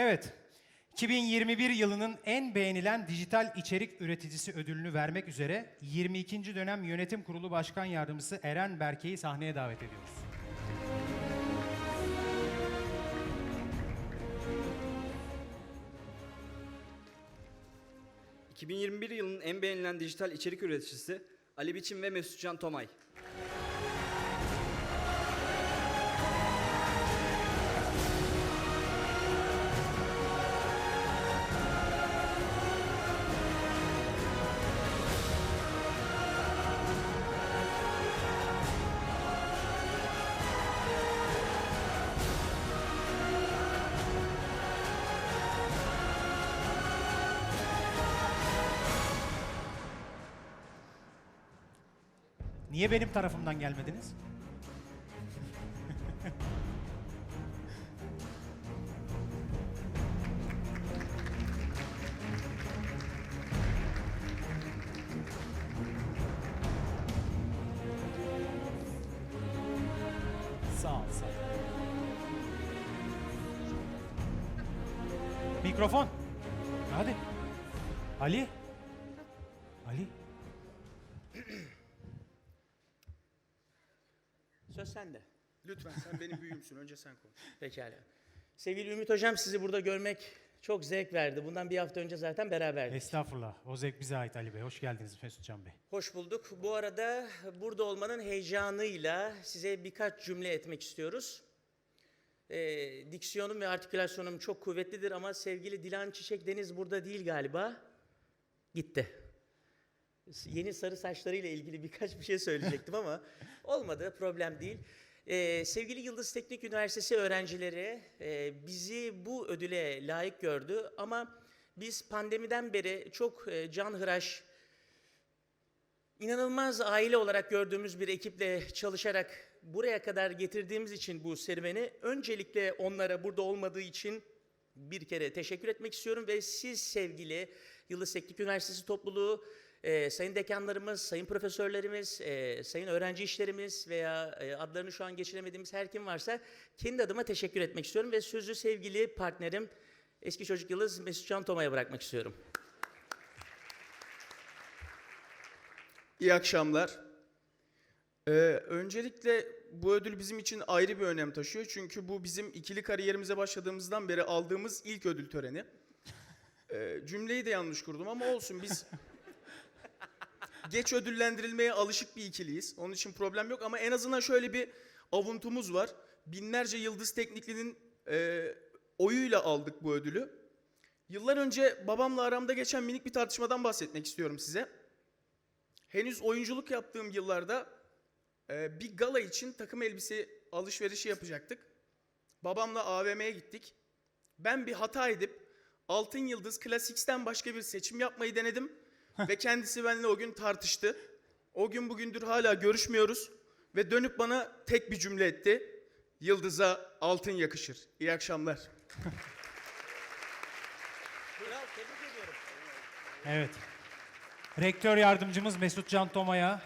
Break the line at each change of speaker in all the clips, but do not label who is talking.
Evet. 2021 yılının en beğenilen dijital içerik üreticisi ödülünü vermek üzere 22. dönem yönetim kurulu başkan yardımcısı Eren Berke'yi sahneye davet ediyoruz.
Ee, 2021 yılının en beğenilen dijital içerik üreticisi Ali Biçim ve Mesutcan Tomay.
Niye benim tarafımdan gelmediniz? Sağ ol. Mikrofon. Hadi. Ali. Ali.
Söz sende.
Lütfen sen benim büyüğümsün. Önce sen konuş.
Pekala. Sevgili Ümit Hocam sizi burada görmek çok zevk verdi. Bundan bir hafta önce zaten beraberdik.
Estağfurullah. O zevk bize ait Ali Bey. Hoş geldiniz Mesutcan Bey.
Hoş bulduk. Bu arada burada olmanın heyecanıyla size birkaç cümle etmek istiyoruz. Ee, diksiyonum ve artikülasyonum çok kuvvetlidir ama sevgili Dilan Çiçek Deniz burada değil galiba. Gitti. Yeni sarı saçlarıyla ilgili birkaç bir şey söyleyecektim ama olmadı, problem değil. Ee, sevgili Yıldız Teknik Üniversitesi öğrencileri e, bizi bu ödüle layık gördü ama biz pandemiden beri çok e, canhıraş, İnanılmaz aile olarak gördüğümüz bir ekiple çalışarak buraya kadar getirdiğimiz için bu serüveni öncelikle onlara burada olmadığı için bir kere teşekkür etmek istiyorum ve siz sevgili Yıldız Teknik Üniversitesi topluluğu, e, sayın dekanlarımız, sayın profesörlerimiz, e, sayın öğrenci işlerimiz veya e, adlarını şu an geçiremediğimiz her kim varsa kendi adıma teşekkür etmek istiyorum ve sözü sevgili partnerim eski çocuk Yıldız Mesut Can Toma'ya bırakmak istiyorum.
İyi akşamlar. Ee, öncelikle bu ödül bizim için ayrı bir önem taşıyor. Çünkü bu bizim ikili kariyerimize başladığımızdan beri aldığımız ilk ödül töreni. Ee, cümleyi de yanlış kurdum ama olsun biz geç ödüllendirilmeye alışık bir ikiliyiz. Onun için problem yok ama en azından şöyle bir avuntumuz var. Binlerce Yıldız Teknikli'nin e, oyuyla aldık bu ödülü. Yıllar önce babamla aramda geçen minik bir tartışmadan bahsetmek istiyorum size. Henüz oyunculuk yaptığım yıllarda e, bir gala için takım elbise alışverişi yapacaktık. Babamla AVM'ye gittik. Ben bir hata edip Altın Yıldız Classics'ten başka bir seçim yapmayı denedim. ve kendisi benimle o gün tartıştı. O gün bugündür hala görüşmüyoruz. Ve dönüp bana tek bir cümle etti. Yıldız'a altın yakışır. İyi akşamlar.
Kral tebrik ediyorum.
Evet. Rektör yardımcımız Mesut Can Toma'ya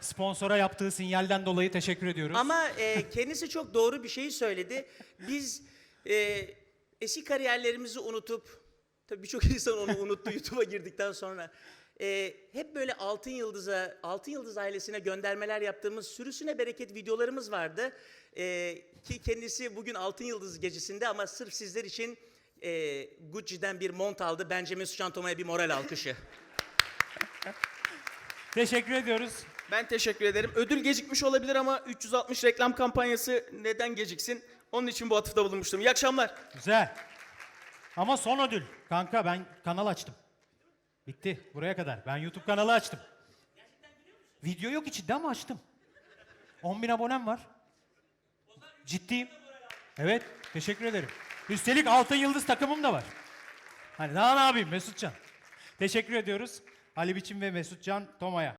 sponsora yaptığı sinyalden dolayı teşekkür ediyoruz.
Ama e, kendisi çok doğru bir şey söyledi. Biz e, eski kariyerlerimizi unutup, tabii birçok insan onu unuttu YouTube'a girdikten sonra. e, hep böyle Altın Yıldız'a, Altın Yıldız ailesine göndermeler yaptığımız sürüsüne bereket videolarımız vardı. E, ki kendisi bugün Altın Yıldız gecesinde ama sırf sizler için e, Gucci'den bir mont aldı. Bence Mesut Can Toma'ya bir moral alkışı.
Teşekkür ediyoruz.
Ben teşekkür ederim. Ödül gecikmiş olabilir ama 360 reklam kampanyası neden geciksin? Onun için bu atıfta bulunmuştum. İyi akşamlar.
Güzel. Ama son ödül. Kanka ben kanal açtım. Bitti. Buraya kadar. Ben YouTube kanalı açtım. Video yok içinde ama açtım. 10 bin abonem var. Ciddiyim. Evet. Teşekkür ederim. Üstelik altın yıldız takımım da var. Hani daha ne yapayım Mesutcan. Teşekkür ediyoruz. Ali Biçim ve Mesutcan Toma'ya.